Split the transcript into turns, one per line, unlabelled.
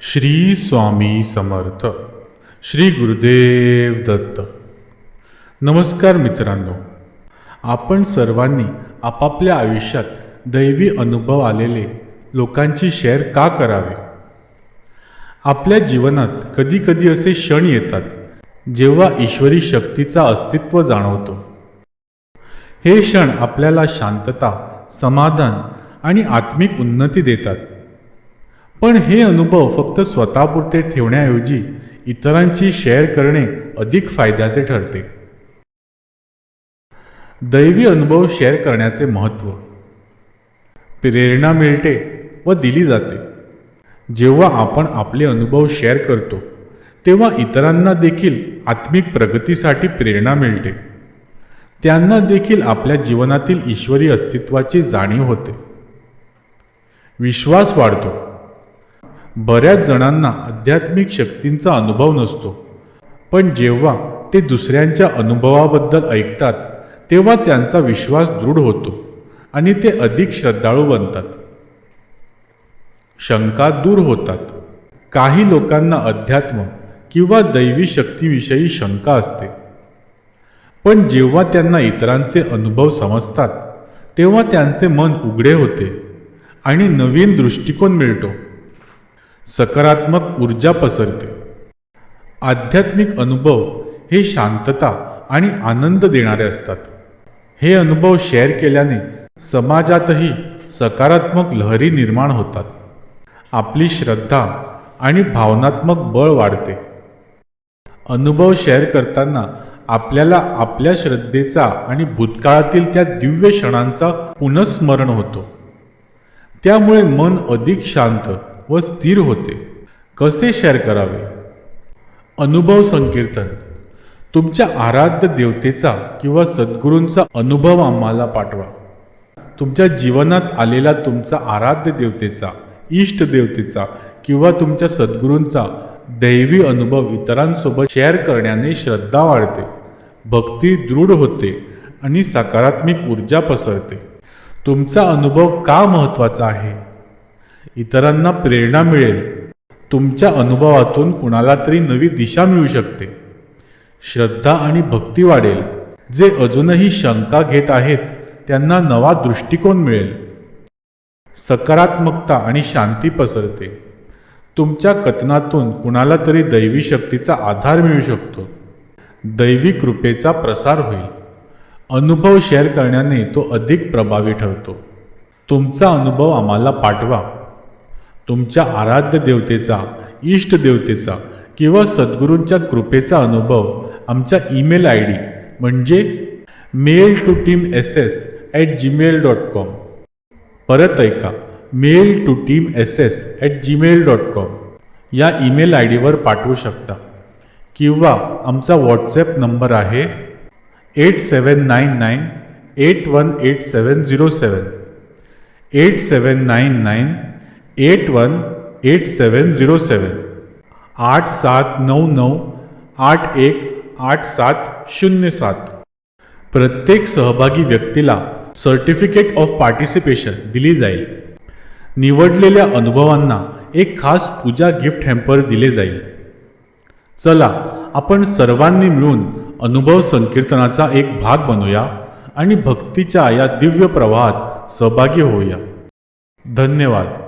श्री स्वामी समर्थ श्री गुरुदेव दत्त. नमस्कार मित्रांनो. आपण सर्वांनी आपापल्या आयुष्यात दैवी अनुभव आलेले लोकांची शेअर का करावे? आपल्या जीवनात कधीकधी असे क्षण येतात जेव्हा ईश्वरी शक्तीचा अस्तित्व जाणवतो. हे क्षण आपल्याला शांतता समाधान आणि आत्मिक उन्नती देतात. पण हे अनुभव फक्त स्वतःपुरते ठेवण्याऐवजी इतरांची शेअर करणे अधिक फायद्याचे ठरते. दैवी अनुभव शेअर करण्याचे महत्त्व. प्रेरणा मिळते व दिली जाते. जेव्हा आपण आपले अनुभव शेअर करतो तेव्हा इतरांना देखील आत्मिक प्रगतीसाठी प्रेरणा मिळते. त्यांना देखील आपल्या जीवनातील ईश्वरी अस्तित्वाची जाणीव होते. विश्वास वाढतो. बऱ्याच जणांना आध्यात्मिक शक्तींचा अनुभव नसतो. पण जेव्हा ते दुसऱ्यांच्या अनुभवाबद्दल ऐकतात तेव्हा त्यांचा विश्वास दृढ होतो आणि ते अधिक श्रद्धाळू बनतात. शंका दूर होतात. काही लोकांना अध्यात्म किंवा दैवी शक्तीविषयी शंका असते. पण जेव्हा त्यांना इतरांचे अनुभव समजतात तेव्हा त्यांचे मन उघडे होते आणि नवीन दृष्टिकोन मिळतो. सकारात्मक ऊर्जा पसरते. आध्यात्मिक अनुभव हे शांतता आणि आनंद देणारे असतात. हे अनुभव शेअर केल्याने समाजातही सकारात्मक लहरी निर्माण होतात. आपली श्रद्धा आणि भावनात्मक बळ वाढते. अनुभव शेअर करताना आपल्याला आपल्या श्रद्धेचा आणि भूतकाळातील त्या दिव्य क्षणांचा पुनस्मरण होतो. त्यामुळे मन अधिक शांत व स्थिर होते. कसे शेअर करावे? अनुभव संकीर्तन. तुमच्या आराध्य देवतेचा किंवा सद्गुरूंचा अनुभव आम्हाला पाठवा. तुमच्या जीवनात आलेला तुमचा आराध्य देवतेचा इष्ट देवतेचा किंवा तुमच्या सद्गुरूंचा दैवी अनुभव इतरांसोबत शेअर करण्याने श्रद्धा वाढते. भक्ती दृढ होते आणि सकारात्मक ऊर्जा पसरते. तुमचा अनुभव का महत्त्वाचा आहे? इतरांना प्रेरणा मिळेल. तुमच्या अनुभवातून कुणाला तरी नवी दिशा मिळू शकते. श्रद्धा आणि भक्ती वाढेल. जे अजूनही शंका घेत आहेत त्यांना नवा दृष्टिकोन मिळेल. सकारात्मकता आणि शांती पसरते. तुमच्या कथनातून कुणाला तरी दैवी शक्तीचा आधार मिळू शकतो. दैवी कृपेचा प्रसार होईल. अनुभव शेअर करण्याने तो अधिक प्रभावी ठरतो. तुमचा अनुभव आम्हाला पाठवा. तुमच्या आराध्य देवतेचा इष्ट देवतेचा किंवा सद्गुरूंच्या कृपेचा अनुभव आमच्या ईमेल आय डी म्हणजे mail to team S S at Gmail dot com परत ऐका mail to team S S at Gmail dot com या ईमेल आय डीवर पाठवू शकता. किंवा आमचा व्हॉट्सॲप नंबर आहे eight seven nine nine eight one eight seven zero seven eight seven nine nine eight one eight seven zero seven. आठ सात नऊ नऊ आठ एक आठ सात शून्य सात. प्रत्येक सहभागी व्यक्तीला सर्टिफिकेट ऑफ पार्टिसिपेशन दिली जाईल. निवडलेल्या अनुभवांना एक खास पूजा गिफ्ट हॅम्पर दिले जाईल. चला आपण सर्वांनी मिळून अनुभव संकीर्तनाचा एक भाग बनूया आणि भक्तीच्या या दिव्य प्रवाहात सहभागी होऊया. धन्यवाद.